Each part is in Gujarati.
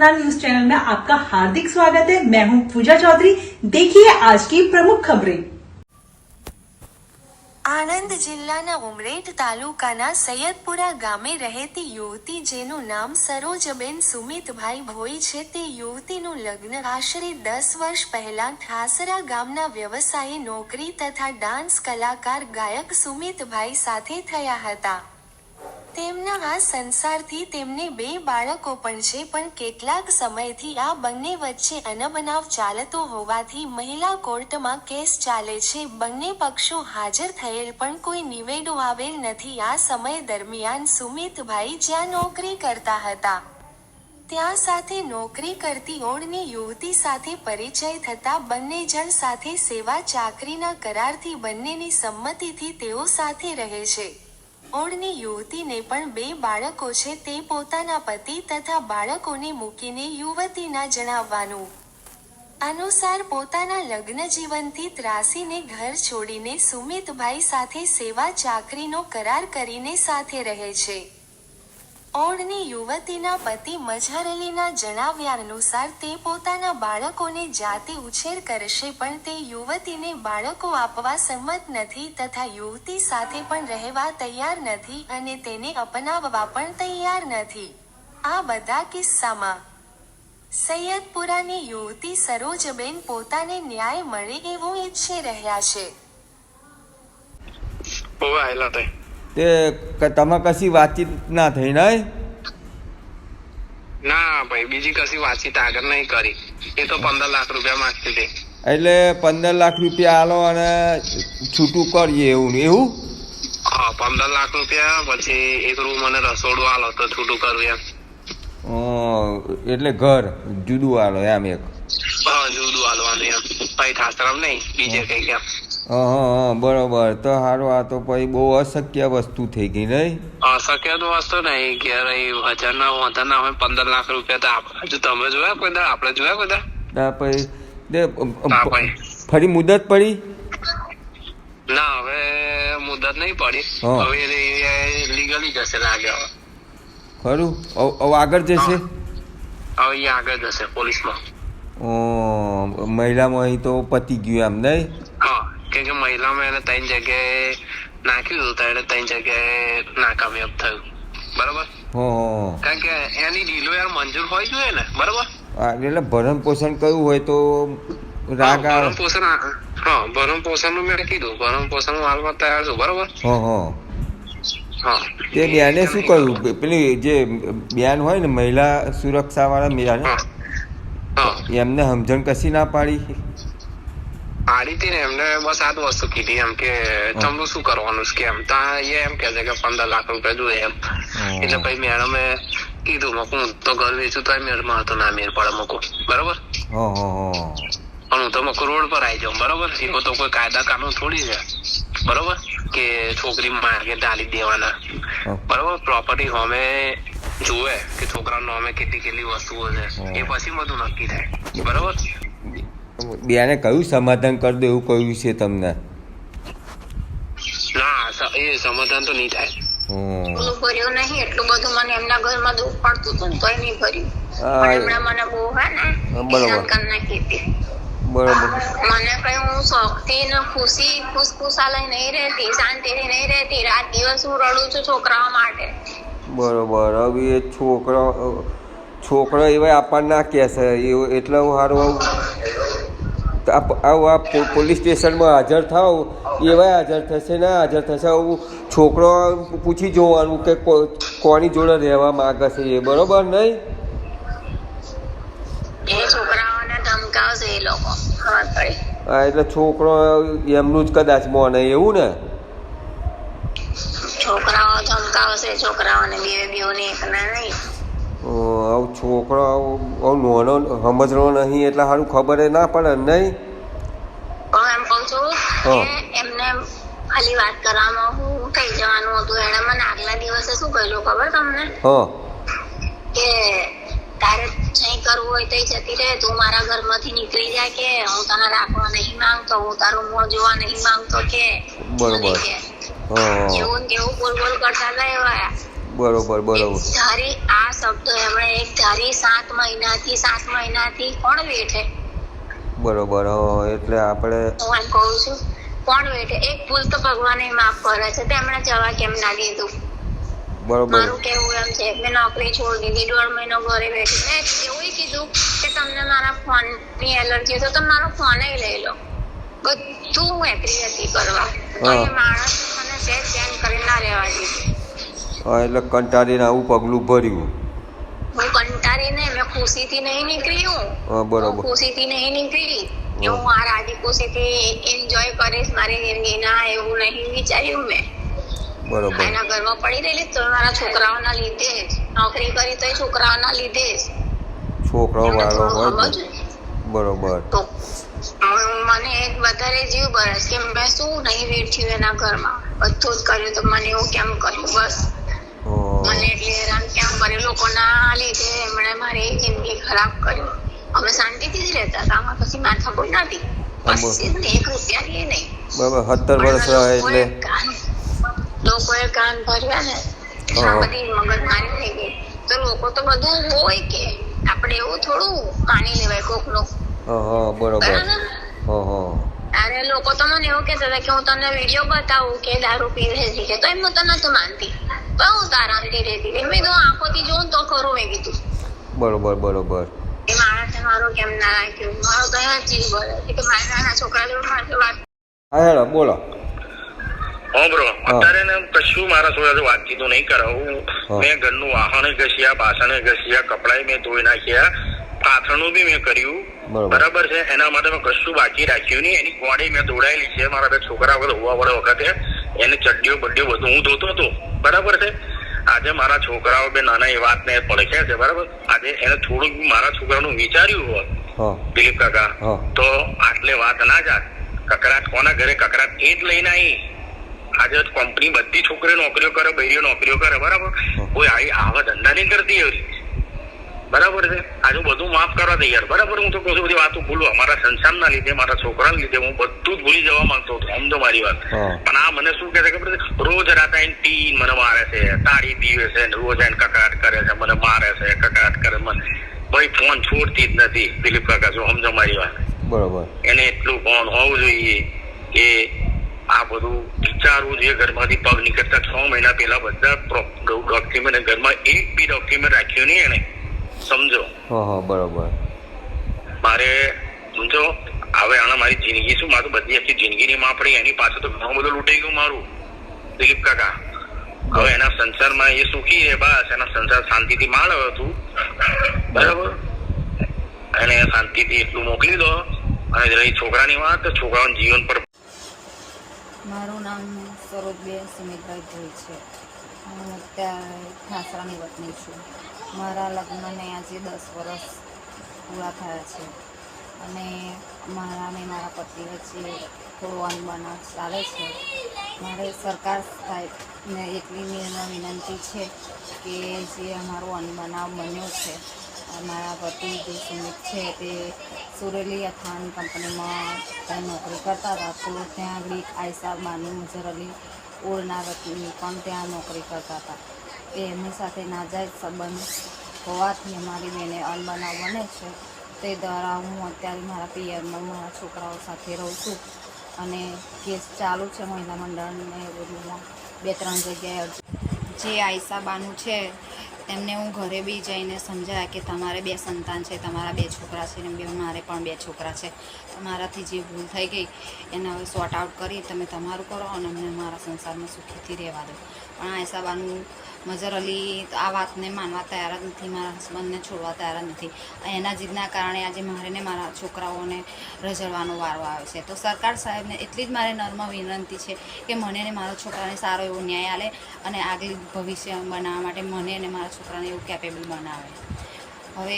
मतदान न्यूज चैनल में आपका हार्दिक स्वागत है मैं हूं पूजा चौधरी देखिए आज की प्रमुख खबरें આણંદ જિલ્લાના ઉમરેઠ તાલુકાના સૈયદપુરા ગામે રહેતી યુવતી જેનું નામ સરોજબેન સુમિતભાઈ ભોઈ છે તે યુવતીનું લગ્ન આશરે દસ વર્ષ પહેલા ઠાસરા ગામના વ્યવસાયે નોકરી તથા ડાન્સ કલાકાર ગાયક સુમિતભાઈ સાથે થયા હતા તેમના આ સંસારથી તેમને બે બાળકો પણ છે, પણ કેટલાક સમયથી આ બંને વચ્ચે અનબનાવ ચાલતો હોવાથી મહિલા કોર્ટમાં કેસ ચાલે છે. બંને પક્ષો હાજર થયેલ પણ કોઈ નિવેડો આવેલ નથી. આ સમય દરમિયાન સુમિતભાઈ જ્યાં નોકરી કરતા હતા, ત્યાં સાથે નોકરી કરતી ઓળની યુવતી સાથે પરિચય થતા બંને જણ સાથે સેવા ચાકરીના કરારથી બંનેની સંમતિથી તેઓ સાથે રહે છે. ઓળની યુવતીને પણ બે બાળકો છે તે પોતાના પતિ તથા બાળકોને મૂકીને યુવતીના જણાવવાનું. અનુસાર પોતાના લગ્ન જીવનથી ત્રાસીને ઘર છોડીને સુમિતભાઈ સાથે સેવા ચાકરીનો કરાર કરીને સાથે રહે છે. ઓળની યુવતીના પતિ મઝહરલીના જણાવ્યા અનુસાર તે પોતાના બાળકોને જાતે ઉછેર કરશે, પણ તે યુવતીને બાળકો આપવા સંમત નથી તથા યુવતી સાથે પણ રહેવા તૈયાર નથી અને તેને અપનાવવા પણ તૈયાર નથી. આ બધા કિસ્સામાં સૈયદપુરાની યુવતી સરોજબેન પોતાને ન્યાય મળે એવું ઈચ્છી રહ્યા છે. તે તમે કશી વાતચીત ના થઈ નહીં ના ભાઈ બીજી કશી વાતચીત આગળ નહીં કરી. એ તો પંદર લાખ રૂપિયા માંગતી હતી. એટલે પંદર લાખ રૂપિયા આલો અને છૂટું કરીએ એવું એવું? હા પંદર લાખ રૂપિયા પછી એક રૂમ અને રસોડું આલો તો છૂટું કરું એમ. એટલે ઘર જુદું આલો એમ એક? હા જુદું આલવાનું એમ. ભાઈ ઠાસરામ નહીં બીજે કઈ કેમ હા બરોબર. તો સારું આ તો પછી બહુ અશક્ય વસ્તુ થઈ ગઈ નહીં? અશક્ય તો વસ્તુ નહીં. કે હજાર ના વધાર ના હોય પંદર લાખ રૂપિયા તો આપણે તમે જોયા કોઈ દા આપણે જોયા કોઈ દા ના પછી ફરી મુદત પડી? ના હવે મુદત નહીં પડી. હવે લીગલી જશે લાગે હવે. ખરું? હવે હવે આગળ જશે? હવે એ આગળ જશે પોલીસમાં. ઓ મહિલામાં અહીં તો પતી ગયું એમ નહીં? હા. કેમ કે મહિલામાં એને ત્રણ જગ્યાએ નાખ્યું હતું તો એને ત્રણ જગ્યાએ નાકામયાબ થયું. બરોબર? કારણ કે એની ડીલો યાર મંજૂર હોય જોઈએ ને બરોબર? એટલે ભરણ પોષણ કયું હોય તો રાગ ભરણ પોષણ હા ભરણ પોષણનું મેં કીધું. ભરણ પોષણ હું હાલમાં તૈયાર છું બરોબર? હા હા. હા. તે બેને શું કહ્યું? પેલી જે બેન હોય ને મહિલા સુરક્ષા વાળા હા. એમને સમજણ કશી ના પાડી? આડી હતી ને એમને બસ આ જ વસ્તુ કીધી એમ કે તમને શું કરવાનું છે? કેમ તા એ એમ કે છે કે પંદર લાખ રૂપિયા જોઈએ એમ. એટલે પછી મેડમે કીધું મકું હું તો ઘર વેચું તો મેળમાં હતો ના મેળ પડે મકું. બરોબર? પણ હું તો મકુ રોડ પર આવી જાઉં બરોબર? એમાં તો કોઈ કાયદા કાનૂન થોડી છે. બરોબર? કે છોકરી માર્ગે ડાલી દેવાના. બરોબર? પ્રોપર્ટી હોમે જુએ કે છોકરાનો અમે કેટલી કેટલી વસ્તુઓ છે. એ પછી બધું નક્કી થાય. બરોબર? બેને કયું સમાધાન કરી દો એવું કહ્યું છે તમને? ના એ સમાધાન તો નહીં થાય. ઓલું ભર્યું નહીં એટલું બધું મને એમના ઘરમાં દુઃખ પડતું હતું તોય નહીં ભર્યું. હા, મને બહુ હે ને બરોબર. નાખી હતી. બરોબર. મને કઈ હું શોખથી ને ખુશી ખુશખુશાલી નહીં રહેતી શાંતિથી નહીં રહેતી રાત દિવસ હું રડું છું છોકરાઓ માટે. બરોબર. હવે એ છોકરો છોકરો એવા આપણને ના કહેશે. એટલે હું સારું આવું આ પોલીસ સ્ટેશનમાં હાજર થાવ એવા હાજર થશે ના હાજર થશે આવું છોકરો પૂછી જોવાનું કે કોની જોડે રહેવા માગે છે એ બરોબર નહીં? હા એટલે છોકરો એમનું જ કદાચ મોને એવું ને? છોકરાઓ ધમકાવશે છોકરાઓને બે બેઓને એકના નહીં. અ, આવું છોકરો આવું નોનો સમજણો નહીં એટલે સારું ખબર ના પડે નહીં? એમ કહું છું એમને ખાલી વાત કરવામાં હું થઈ જવાનું હતું. એણે મને આગલા દિવસે શું કહ્યું ખબર તમને? કે તારે જઈ કરવું હોય તો જતી રહે. તું મારા ઘરમાંથી નીકળી જાય કે હું તને રાખવા નહીં માંગતો હું તારું મોં જોવા નહીં માંગતો કે બરોબર. મને કેવું બોલ બોલ કરતા હતા બરોબર બરોબર. તારી આ ધારી સાત મહિનાથી સાત મહિનાથી કોણ વેઠે? બરોબર એટલે આપણે હું એમ કહું છું કોણ વેઠે? એક ભૂલ તો ભગવાને માફ કરે છે તેમણે જવા કેમ ના દીધું બરોબર. મારું કેવું એમ છે મેં નોકરી છોડી દીધી દોઢ મહિનો ઘરે બેઠી મેં એવું કીધું કે તમને મારા ફોનની એલર્જી તો તમે મારો ફોન લઈ લો. બધું હું એગ્રી હતી કરવા. તો એ માણસ મને સેજ ચેન્જ કરી ના રહેવા દીધી. એટલે કંટાળીને આવું પગલું ભર્યું. હું કંટાળીને મેં ખુશીથી નહીં નીકળી હું બરોબર. ખુશીથી નહીં નીકળી. કે હું. આ રાજી ખુશીથી એન્જોય કરીશ મારી જિંદગી. ના એવું નહીં વિચાર્યું મેં. બરોબર. એના ઘરમાં પડી રહેલી તો મારા છોકરાઓના લીધે જ. નોકરી કરી તો છોકરાઓના લીધે જ. છોકરાઓ વાળો હોય બરોબર. મને એક વધારે જીવ બરસ કે મેં શું નહીં વેઠ્યું એના ઘરમાં. બધું જ કર્યું તો મને એવું કેમ કર્યું? બસ. મને એટલે હેરાન ક્યાં કર્યું? લોકોના લીધે એમણે મારી જિંદગી ખરાબ કરી. અમે શાંતિથી જ રહેતા હતા. આમાં પછી માથા કોઈ નથી આમાં- બસ જ નહીં, બરાબર સત્તર વર્ષ એટલે. લોકોએ કાન- ભર્યા ને આ. બધી મગજમારી થઈ ગઈ. તો લોકો તો બધું હોય કે. આપણે એવું થોડું માની લેવાય કોકનું. હા હા બરોબર. બરાબર? હા હા અરે લોકો તો મને એવું કહેતા હતા કે હું તને વીડિયો બતાવું કે દારૂ પીવે છે. તો એમ તો નતું માનતી. તો હું તારામથી રહેતી હતી મેં કીધું આંખોથી જોઉં તો ખરું મેં કીધું. બરોબર બરોબર. એ માણસે મારો કેમ ના રાખ્યું મારો કયા ચીજ છે કે મારા નાના છોકરા જોડે મારે વાત હા હેલો બોલો. હા બ્રો અત્યારે ને કશું મારા જોડે વાતચીતો નહીં કરાવું. હા. મેં ઘરનું વાહન ઘસ્યા બાસણ ઘસ્યા કપડાય મેં ધોઈ નાખ્યા. પાથરણું બી મેં કર્યું. બરાબર. છે. એના માટે મેં કશું બાકી રાખ્યું નહીં. એની કોડી મેં દોડાયેલી છે. મારા બે છોકરા વગર હોવા વડે વખતે. એને ચડ્ડીઓ બડ્ડીઓ બધું હું ધોતો હતો. બરાબર છે? આજે મારા છોકરાઓ બે નાના એ વાતને પડખે છે બરાબર? આજે એને થોડુંક મારા છોકરાનું વિચાર્યું હોત દિલીપ કાકા તો આટલે વાત ના જાત. કકરાટ કોના ઘરે? કકરાટ એ જ લઈને આવી આજે કંપની બધી છોકરીઓ નોકરીઓ કરે બૈરીઓ નોકરીઓ કરે બરાબર? કોઈ આવી આવા ધંધા નહીં કરતી એવી બરાબર છે? આજે બધું માફ કરવા તૈયાર. બરાબર હું તો કહું છું બધી વાતો ભૂલું. અમારા સંસારના લીધે મારા છોકરા લીધે હું બધું જ ભૂલી જવા માંગતો હતો. સમજો મારી વાત. પણ આ મને શું કહે છે ખબર છે? રોજ રાતે આઈને પી મને મારે છે તાળી પીવે છે રોજ આઈને કકડાટ કરે છે મને મારે છે કકડાટ કરે મને ભાઈ ફોન છોડતી જ નથી દિલીપ કાકા શું સમજો મારી વાત? બરોબર. એને એટલું ફોન હોવું જોઈએ કે આ બધું વિચારવું જોઈએ. ઘરમાંથી પગ નીકળતા છ મહિના પહેલા બધા ડોક્યુમેન્ટ ઘરમાં એક બી ડોક્યુમેન્ટ રાખ્યું નહીં એને સમજો. હા હા બરોબર. મારે સમજો હવે આના મારી જિંદગી શું? મારું બધી આખી જિંદગીની માપડી એની પાછળ તો ઘણું બધું લૂંટાઈ ગયું મારું. દિલીપ કાકા હવે એના સંસારમાં એ સુખી છે બસ. એના સંસાર શાંતિથી માળ હતું બરાબર? એને શાંતિથી એટલું મોકલી દો. અને રહી છોકરાની વાત તો જીવન પર મારું નામ સરોજબેન સુમિતભાઈ ભોઈ છે. હું અત્યારે ઠાસરાની વતની છું. મારા લગ્નને આજે દસ વર્ષ પૂરા થયા છે. અને મારા અને મારા પતિ વચ્ચે થોડો અનબનાવ ચાલે છે. મારે સરકાર સાહેબને એટલી નિર્ણય વિનંતી છે કે જે અમારો અનબનાવ બન્યો છે, મારા પતિ જે સુમિત છે તે સુરેલી અથાણ કંપનીમાં નોકરી કરતા હતા, તો ત્યાં આગળ આયસા બાનુ મુઝર અલી ઓળના વતની પણ ત્યાં નોકરી કરતા હતા. એ એમની સાથે નાજાયજ સંબંધ હોવાથી અમારી બેને અનબનાવ બને છે. તે દ્વારા હું અત્યારે મારા પિયરમાં, મારા છોકરાઓ સાથે રહું છું અને કેસ ચાલુ છે મહિલા મંડળને એ બે ત્રણ જગ્યાએ જે આયસા બાનુ છે તેમને હું ઘરે બી જઈને સમજાયા કે તમારે બે સંતાન છે, તમારા બે છોકરા છે ને બે મારે પણ બે છોકરા છે. તમારાથી જે ભૂલ થઈ ગઈ, એને હવે સોર્ટ આઉટ કરી, તમે તમારું કરો અને અમને મારા સંસારમાં સુખીથી રહેવા દો. પણ આ બાનુ મજર અલી આ વાતને માનવા તૈયાર જ નથી, મારા હસબન્ડને છોડવા તૈયાર જ નથી. એના જીદના કારણે આજે મારે ને મારા છોકરાઓને રજળવાનો વારો આવે છે. તો સરકાર સાહેબને એટલી જ મારે નર્મ વિનંતી છે કે મને ને મારા છોકરાને સારો એવો ન્યાય આલે અને આગલી ભવિષ્ય બનાવવા માટે મને અને મારા છોકરાને એવું કેપેબલ બનાવે. હવે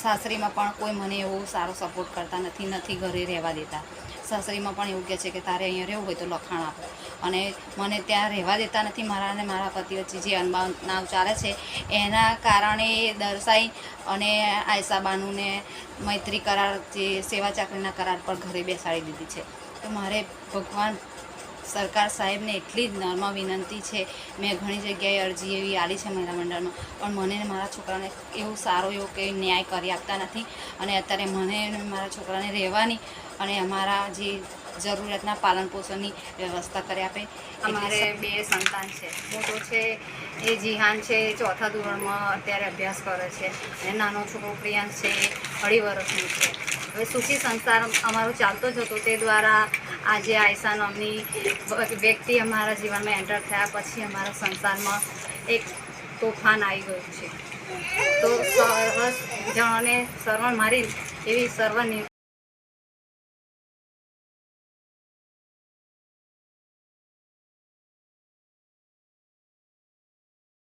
સાસરીમાં પણ કોઈ મને એવો સારો સપોર્ટ કરતા નથી નથી ઘરે રહેવા દેતા. સાસરીમાં પણ એવું કહે છે કે તારે અહીંયા રહેવું હોય તો લખાણ આપો. અને મને ત્યાં રહેવા દેતા નથી મારા અને મારા પતિ વચ્ચે જે અનબાનાવ ચાલે છે, એના કારણે દર્શાઈ અને આયસાબાનુને મૈત્રી કરાર જે સેવા ચાકરીના કરાર પર ઘરે બેસાડી દીધી છે. તો મારે ભગવાન સરકાર સાહેબને એટલી જ નર્મ વિનંતી છે, મેં ઘણી જગ્યાએ અરજી એવી આવી છે મહિલા મંડળમાં, પણ મને મારા છોકરાને એવું સારો એવો કે ન્યાય કરી આપતા નથી અને અત્યારે મને મારા છોકરાને રહેવાની અને અમારા જે જરૂરિયાતના પાલન પોષણની વ્યવસ્થા કરી આપે. અમારે બે સંતાન છે. મોટો છે એ જીહાન છે એ ચોથા ધોરણમાં અત્યારે અભ્યાસ કરે છે. અને નાનો છોકરો પ્રિયાંશ છે એ અઢી વર્ષનું છે. હવે સુખી સંસાર અમારો ચાલતો જ હતો. તે દ્વારા આજે આયસા નામની વ્યક્તિ અમારા જીવનમાં એન્ટર થયા પછી અમારા સંસારમાં એક તોફાન આવી ગયું છે. તો સર્વ જણોને સર્વ મારી એવી સર્વ